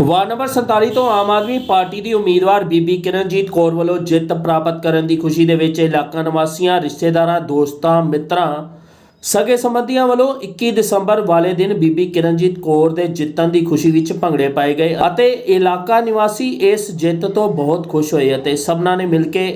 Ward number 47 ਤੋਂ Aam Aadmi party ਦੀ ਉਮੀਦਵਾਰ ਬੀਬੀ ਕਿਰਨਜੀਤ ਕੌਰ ਵੱਲੋਂ ਜਿੱਤ ਪ੍ਰਾਪਤ ਕਰਨ ਦੀ ਖੁਸ਼ੀ ਦੇ ਵਿੱਚ ਇਲਾਕਾ ਨਿਵਾਸੀਆਂ, ਰਿਸ਼ਤੇਦਾਰਾਂ, ਦੋਸਤਾਂ, ਮਿੱਤਰਾਂ ਸਗੇ ਸੰਬੰਧੀਆਂ ਵੱਲੋਂ 21 ਦਸੰਬਰ ਵਾਲੇ ਦਿਨ ਬੀਬੀ ਕਿਰਨਜੀਤ ਕੌਰ ਦੇ ਜਿੱਤਣ ਦੀ ਖੁਸ਼ੀ ਵਿੱਚ ਭੰਗੜੇ ਪਾਏ ਗਏ ਅਤੇ ਇਲਾਕਾ ਨਿਵਾਸੀ ਇਸ ਜਿੱਤ ਤੋਂ ਬਹੁਤ ਖੁਸ਼ ਹੋਏ ਅਤੇ ਸਭਨਾਂ ਨੇ ਮਿਲ ਕੇ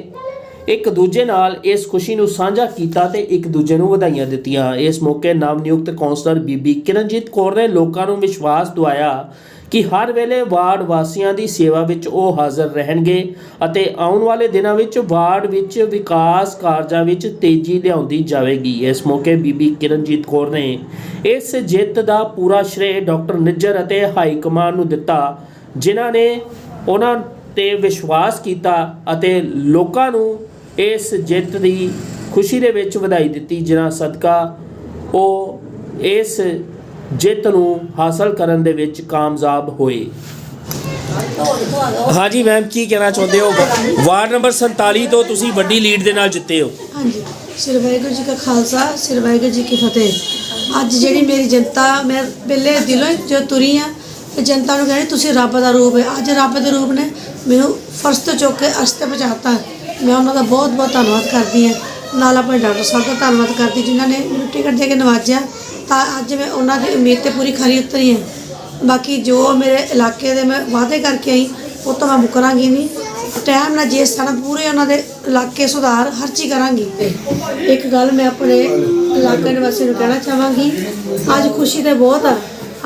ਇੱਕ ਦੂਜੇ ਨਾਲ ਇਸ ਖੁਸ਼ੀ ਨੂੰ ਸਾਂਝਾ ਕੀਤਾ ਤੇ ਇੱਕ ਦੂਜੇ ਨੂੰ ਵਧਾਈਆਂ ਦਿੱਤੀਆਂ। ਇਸ ਮੌਕੇ ਨਵ ਨਿਯੁਕਤ ਕੌਂਸਲਰ ਬੀਬੀ ਕਿਰਨਜੀਤ ਕੌਰ ਨੇ ਲੋਕਾਂ ਨੂੰ ਵਿਸ਼ਵਾਸ ਦਿਵਾਇਆ ਕਿ ਹਰ ਵੇਲੇ ਵਾਰਡ ਵਾਸੀਆਂ ਦੀ ਸੇਵਾ ਵਿੱਚ ਉਹ ਹਾਜ਼ਰ ਰਹਿਣਗੇ ਅਤੇ ਆਉਣ ਵਾਲੇ ਦਿਨਾਂ ਵਿੱਚ ਵਾਰਡ ਵਿੱਚ ਵਿਕਾਸ ਕਾਰਜਾਂ ਵਿੱਚ ਤੇਜ਼ੀ ਲਿਆਉਂਦੀ ਜਾਵੇਗੀ। ਇਸ ਮੌਕੇ ਬੀਬੀ ਕਿਰਨਜੀਤ ਕੌਰ ਨੇ ਇਸ ਜਿੱਤ ਦਾ ਪੂਰਾ ਸ਼੍ਰੇਅ ਡਾਕਟਰ ਨਿੱਜਰ ਅਤੇ ਹਾਈ ਕਮਾਂਡ ਨੂੰ ਦਿੱਤਾ, ਜਿਨ੍ਹਾਂ ਨੇ ਉਹਨਾਂ ਤੇ ਵਿਸ਼ਵਾਸ ਕੀਤਾ ਅਤੇ ਲੋਕਾਂ ਨੂੰ ਇਸ ਜਿੱਤ ਦੀ ਖੁਸ਼ੀ ਦੇ ਵਿੱਚ ਵਧਾਈ ਦਿੱਤੀ, ਜਿਨ੍ਹਾਂ ਸਦਕਾ ਉਹ ਇਸ ਜਿੱਤ ਨੂੰ ਹਾਸਲ ਕਰਨ ਦੇ ਵਿੱਚ ਕਾਮਯਾਬ ਹੋਏ। ਹਾਂਜੀ ਮੈਮ ਕੀ ਕਹਿਣਾ ਚਾਹੁੰਦੇ ਹੋ? ਵਾਰਡ ਨੰਬਰ 47 ਤੋਂ ਤੁਸੀਂ ਵੱਡੀ ਲੀਡ ਦੇ ਨਾਲ ਜਿੱਤੇ ਹੋ। ਹਾਂਜੀ, ਸ੍ਰੀ ਵਾਹਿਗੁਰੂ ਜੀ ਕਾ ਖਾਲਸਾ, ਸ੍ਰੀ ਵਾਹਿਗੁਰੂ ਜੀ ਕੀ ਫਤਿਹ। ਅੱਜ ਜਿਹੜੀ ਮੇਰੀ ਜਨਤਾ, ਮੈਂ ਪਹਿਲੇ ਦਿਲੋਂ ਹੀ ਜੋ ਤੁਰੀ ਆ, ਤੇ ਜਨਤਾ ਨੂੰ ਕਹਿੰਦੀ ਤੁਸੀਂ ਰੱਬ ਦਾ ਰੂਪ ਹੈ। ਅੱਜ ਰੱਬ ਦੇ ਰੂਪ ਨੇ ਮੈਨੂੰ ਫਰਸ਼ ਤੋਂ ਚੁੱਕ ਕੇ ਅਰਸ਼ ਅਸਤੇ ਪਹੁੰਚਾਤਾ। ਮੈਂ ਉਹਨਾਂ ਦਾ ਬਹੁਤ ਬਹੁਤ ਧੰਨਵਾਦ ਕਰਦੀ ਹਾਂ ਨਾਲ ਆਪਣੇ ਡਾਕਟਰ ਸਾਹਿਬ ਦਾ ਧੰਨਵਾਦ ਕਰਦੀ, ਜਿਨ੍ਹਾਂ ਨੇ ਮੈਨੂੰ ਟਿਕਟ ਦੇ ਕੇ ਨਵਾਜਿਆ। ਤਾਂ ਅੱਜ ਮੈਂ ਉਹਨਾਂ ਦੀ ਉਮੀਦ ਤੇ ਪੂਰੀ ਖਰੀ ਉਤਰੀ ਹੈ। ਬਾਕੀ ਜੋ ਮੇਰੇ ਇਲਾਕੇ ਦੇ ਮੈਂ ਵਾਅਦੇ ਕਰਕੇ ਆਈ, ਉਹ ਤਾਂ ਮੈਂ ਮੁਕਰਾਂਗੀ ਨਹੀਂ। ਟਾਈਮ ਨਾਲ ਜੇ ਸਾਡਾ ਪੂਰੇ ਉਹਨਾਂ ਦੇ ਇਲਾਕੇ ਸੁਧਾਰ, ਹਰ ਚੀਜ਼ ਕਰਾਂਗੀ। ਇੱਕ ਗੱਲ ਮੈਂ ਆਪਣੇ ਇਲਾਕੇ ਨਿਵਾਸੀ ਨੂੰ ਕਹਿਣਾ ਚਾਹਾਂਗੀ, ਅੱਜ ਖੁਸ਼ੀ ਤੇ ਬਹੁਤ ਆ।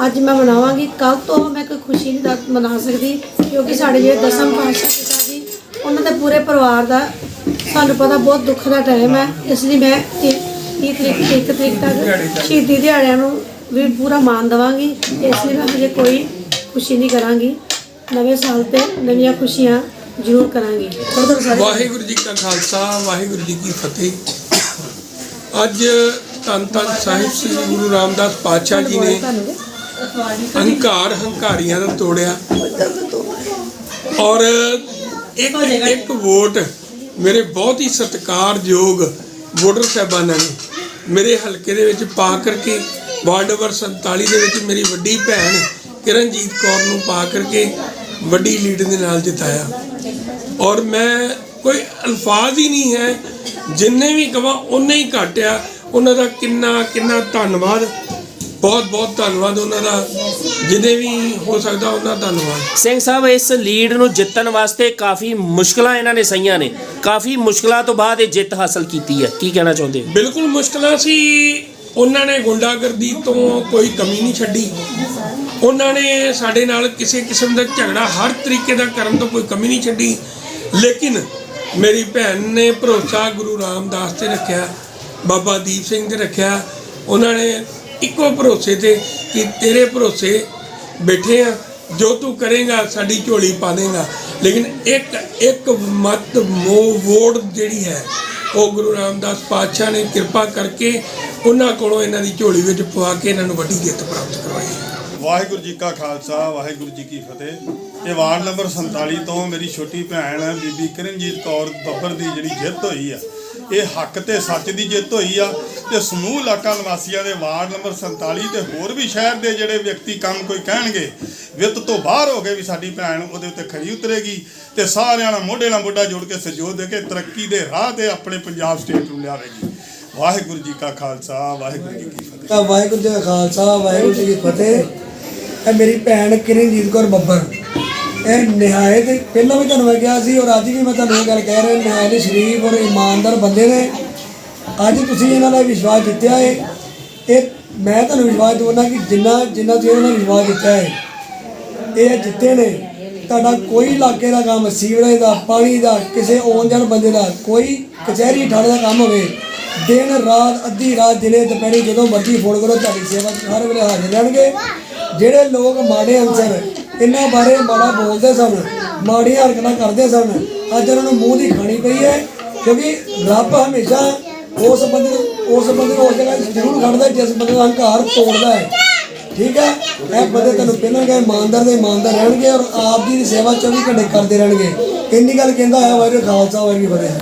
ਅੱਜ ਮੈਂ ਮਨਾਵਾਂਗੀ ਕੱਲ ਤੋਂ ਮੈਂ ਕੋਈ ਖੁਸ਼ੀ ਨਹੀਂ ਦਾ- ਮਨਾ ਸਕਦੀ, ਕਿਉਂਕਿ ਸਾਡੇ ਜਿਹੜੇ ਦਸਮ ਪਾਤਸ਼ਾਹ ਪਿਤਾ ਜੀ, ਉਹਨਾਂ ਦੇ ਪੂਰੇ ਪਰਿਵਾਰ ਦਾ, ਸਾਨੂੰ ਪਤਾ ਬਹੁਤ ਦੁੱਖ ਦਾ ਟਾਈਮ ਹੈ। ਇਸ ਲਈ ਮੈਂ 30 ਤਰੀਕ ਇੱਕ ਤਰੀਕ ਤੱਕ ਸ਼ਹੀਦੀ ਦਿਹਾੜਿਆਂ ਨੂੰ ਵੀ ਪੂਰਾ ਮਾਣ ਦੇਵਾਂਗੀ ਇਸ ਲਈ ਮੈਂ ਹਜੇ ਕੋਈ ਖੁਸ਼ੀ ਨਹੀਂ ਕਰਾਂਗੀ। ਨਵੇਂ ਸਾਲ ਤੇ ਨਵੀਆਂ ਖੁਸ਼ੀਆਂ ਜ਼ਰੂਰ ਕਰਾਂਗੀ। ਵਾਹਿਗੁਰੂ ਜੀ ਕਾ ਖਾਲਸਾ, ਵਾਹਿਗੁਰੂ ਜੀ ਕੀ ਫਤਿਹ। ਅੱਜ ਧੰਨ ਧੰਨ ਸਾਹਿਬ ਸ੍ਰੀ ਗੁਰੂ ਰਾਮਦਾਸ ਪਾਤਸ਼ਾਹ ਜੀ ਨੇ ਹੰਕਾਰ ਹੰਕਾਰੀਆਂ ਦਾ ਤੋੜਿਆ। ਔਰ ਇੱਕ ਇੱਕ ਵੋਟ ਮੇਰੇ ਬਹੁਤ ਹੀ ਸਤਿਕਾਰਯੋਗ ਵੋਟਰ ਸਾਹਿਬਾਨਾਂ ਨੇ ਮੇਰੇ ਹਲਕੇ ਦੇ ਵਿੱਚ ਪਾ ਕਰਕੇ ਵਾਰਡ ਨੰਬਰ 47 ਦੇ ਵਿੱਚ ਮੇਰੀ ਵੱਡੀ ਭੈਣ ਕਿਰਨਜੀਤ ਕੌਰ ਨੂੰ ਪਾ ਕਰਕੇ ਵੱਡੀ ਲੀਡ ਦੇ ਨਾਲ ਜਿਤਾਇਆ। ਔਰ ਮੈਂ ਕੋਈ ਅਲਫਾਜ਼ ਹੀ ਨਹੀਂ ਹੈ, ਜਿੰਨੇ ਵੀ ਕਵਾਂ ਉਨੇ ਹੀ ਘਟਿਆ। ਉਹਨਾਂ ਦਾ ਕਿੰਨਾ ਕਿੰਨਾ ਧੰਨਵਾਦ। ਬਹੁਤ ਬਹੁਤ ਧੰਨਵਾਦ ਉਹਨਾਂ ਦਾ। ਜਿਹਦੇ ਵੀ ਹੋ ਸਕਦਾ ਉਹਨਾਂ ਦਾ ਧੰਨਵਾਦ। ਸਿੰਘ ਸਾਹਿਬ ਇਸ ਲੀਡ ਨੂੰ ਜਿੱਤਣ ਵਾਸਤੇ ਕਾਫੀ ਮੁਸ਼ਕਲਾਂ ਇਹਨਾਂ ਨੇ ਸਹੀਆਂ ਨੇ। ਕਾਫੀ ਮੁਸ਼ਕਲਾਂ ਤੋਂ ਬਾਅਦ ਇਹ ਜਿੱਤ ਹਾਸਲ ਕੀਤੀ ਹੈ। ਕੀ ਕਹਿਣਾ ਚਾਹੁੰਦੇ ਹੋ? ਬਿਲਕੁਲ ਮੁਸ਼ਕਲਾਂ ਸੀ। ਉਹਨਾਂ ਨੇ ਗੁੰਡਾਗਰਦੀ ਤੋਂ ਕੋਈ ਕਮੀ ਨਹੀਂ ਛੱਡੀ। ਉਹਨਾਂ ਨੇ ਸਾਡੇ ਨਾਲ ਕਿਸੇ ਕਿਸਮ ਦਾ ਝਗੜਾ ਹਰ ਤਰੀਕੇ ਦਾ ਕਰਨ ਤੋਂ ਕੋਈ ਕਮੀ ਨਹੀਂ ਛੱਡੀ। ਲੇਕਿਨ ਮੇਰੀ ਭੈਣ ਨੇ ਭਰੋਸਾ ਗੁਰੂ ਰਾਮਦਾਸ ਤੇ ਰੱਖਿਆ ਬਾਬਾ ਦੀਪ ਸਿੰਘ ਤੇ ਰੱਖਿਆ। ਉਹਨਾਂ ਨੇ ਇੱਕੋ ਭਰੋਸੇ ਤੇ ਕਿ ਤੇਰੇ ਭਰੋਸੇ ਬੈਠੇ ਆ, ਜੋ ਤੂੰ ਕਰੇਗਾ, ਸਾਡੀ ਝੋਲੀ ਪਾ ਦੇਗਾ। ਲੇਕਿਨ ਇੱਕ ਇੱਕ ਮਤ ਮੋ ਵੋਟ ਜਿਹੜੀ ਹੈ, ਉਹ ਗੁਰੂ ਰਾਮਦਾਸ ਪਾਤਸ਼ਾਹ ਨੇ ਕਿਰਪਾ ਕਰਕੇ ਉਹਨਾਂ ਕੋਲੋਂ ਇਹਨਾਂ ਦੀ ਝੋਲੀ ਵਿੱਚ ਪਵਾ ਕੇ ਇਹਨਾਂ ਨੂੰ ਵੱਡੀ ਜਿੱਤ ਪ੍ਰਾਪਤ ਕਰਵਾਈ ਵਾਹਿਗੁਰੂ ਜੀ ਕਾ ਖਾਲਸਾ, ਵਾਹਿਗੁਰੂ ਜੀ ਕੀ ਫਤਿਹ। ਇਹ ਵਾਰਡ ਨੰਬਰ 47 ਤੋਂ ਮੇਰੀ ਛੋਟੀ ਭੈਣ ਬੀਬੀ ਕਿਰਨਜੀਤ ਕੌਰ ਬੱਬਰ ਦੀ ਜਿਹੜੀ ਜਿੱਤ ਹੋਈ ਆ। ਇਹ ਹੱਕ ਤੇ ਸੱਚ ਦੀ ਜਿੱਤ ਹੋਈ ਆ ਤੇ ਸਮੂਹ ਇਲਾਕਾ ਨਿਵਾਸੀਆਂ ਦੇ ਵਾਰਡ ਨੰਬਰ 47 ਤੇ ਹੋਰ ਵੀ ਸ਼ਹਿਰ ਦੇ ਜਿਹੜੇ ਵਿਅਕਤੀ ਕੰਮ ਕੋਈ ਕਹਿਣਗੇ, ਵਿੱਤ ਤੋਂ ਬਾਹਰ ਹੋ ਕੇ ਵੀ ਸਾਡੀ ਭੈਣ ਉਹਦੇ ਉੱਤੇ ਖਰੀ ਉਤਰੇਗੀ ਤੇ ਸਾਰਿਆਂ ਨਾਲ ਮੋਢੇ ਨਾਲ ਮੋਢਾ ਜੋੜ ਕੇ ਸਹਿਯੋਗ ਦੇ ਕੇ ਤਰੱਕੀ ਦੇ ਰਾਹ ਤੇ ਆਪਣੇ ਪੰਜਾਬ ਸਟੇਟ ਨੂੰ ਲਿਆਵੇਗੀ। ਵਾਹਿਗੁਰੂ ਜੀ ਕਾ ਖਾਲਸਾ, ਵਾਹਿਗੁਰੂ ਜੀ ਕੀ ਫਤਿਹ। ਵਾਹਿਗੁਰੂ ਜੀ ਕਾ ਖਾਲਸਾ, ਵਾਹਿਗੁਰੂ ਜੀ ਕੀ ਫਤਿਹ। ਇਹ ਮੇਰੀ ਭੈਣ ਕਿਰਨਜੀਤ ਕੌਰ ਬੱਬਰ। ਇਹ ਨਿਹਾਇਤ ਪਹਿਲਾਂ ਵੀ ਤੁਹਾਨੂੰ ਮੈਂ ਕਿਹਾ ਸੀ ਔਰ ਅੱਜ ਵੀ ਮੈਂ ਤੁਹਾਨੂੰ ਇਹ ਗੱਲ ਕਹਿ ਰਿਹਾ ਨਿਹਾਇਤ ਸ਼ਰੀਫ ਔਰ ਇਮਾਨਦਾਰ ਬੰਦੇ ਨੇ। ਅੱਜ ਤੁਸੀਂ ਇਹਨਾਂ ਦਾ ਵਿਸ਼ਵਾਸ ਜਿੱਤਿਆ ਹੈ ਇਹ ਮੈਂ ਤੁਹਾਨੂੰ ਵਿਸ਼ਵਾਸ ਦਿਵਾਉਣਾ ਕਿ ਜਿੰਨਾ ਜਿੰਨਾ ਤੁਸੀਂ ਇਹਨਾਂ ਦਾ ਵਿਸ਼ਵਾਸ ਜਿੱਤਿਆ ਹੈ ਇਹ ਜਿੱਤੇ ਨੇ। ਤੁਹਾਡਾ ਕੋਈ ਇਲਾਕੇ ਦਾ ਕੰਮ, ਸੀਵਰੇਜ ਦਾ, ਪਾਣੀ ਦਾ, ਕਿਸੇ ਆਉਣ ਜਾਣ ਬੰਦੇ ਦਾ, ਕੋਈ ਕਚਹਿਰੀ ਠਾਣੇ ਦਾ ਕੰਮ ਹੋਵੇ, ਦਿਨ, ਰਾਤ, ਅੱਧੀ ਰਾਤ, ਦਿਨੇ, ਦੁਪਹਿਰੇ ਜਦੋਂ ਮਰਜ਼ੀ ਫੋਨ ਕਰੋ, ਤੁਹਾਡੀ ਸੇਵਾ ਹਰ ਵੇਲੇ ਹਾਜ਼ਰ ਰਹਿਣਗੇ। ਜਿਹੜੇ ਲੋਕ ਮਾੜੇ ਅਨਸਰ ਇਹਨਾਂ ਬਾਰੇ ਮਾੜਾ ਬੋਲਦੇ ਸਨ, ਮਾੜੀਆਂ ਹਰਕਤਾਂ ਕਰਦੇ ਸਨ। ਅੱਜ ਉਹਨਾਂ ਨੂੰ ਮੂੰਹ ਦੀ ਖਾਣੀ ਪਈ ਹੈ, ਕਿਉਂਕਿ ਰੱਬ ਹਮੇਸ਼ਾ ਉਸ ਬੰਦੇ ਨੂੰ, ਉਸ ਬੰਦੇ ਨੂੰ ਉਸ ਜਗ੍ਹਾ ਜ਼ਰੂਰ ਖੜਦਾ, ਜਿਸ ਬੰਦੇ ਦਾ ਹੰਕਾਰ ਤੋੜਦਾ ਹੈ। ਠੀਕ ਹੈ? ਇਹ ਬੰਦੇ ਤੁਹਾਨੂੰ ਪਹਿਲਾਂ ਕਹੇ, ਇਮਾਨਦਾਰ ਦੇ ਇਮਾਨਦਾਰ ਰਹਿਣਗੇ ਔਰ ਆਪ ਜੀ ਦੀ ਸੇਵਾ 24 ਘੰਟੇ ਕਰਦੇ ਰਹਿਣਗੇ। ਇੰਨੀ ਗੱਲ ਕਹਿੰਦਾ ਹੈ ਵਾਹਿਗੁਰੂ, ਖਾਲਸਾ ਵਾਹਿਗੁਰੂ ਫਤਿਹ।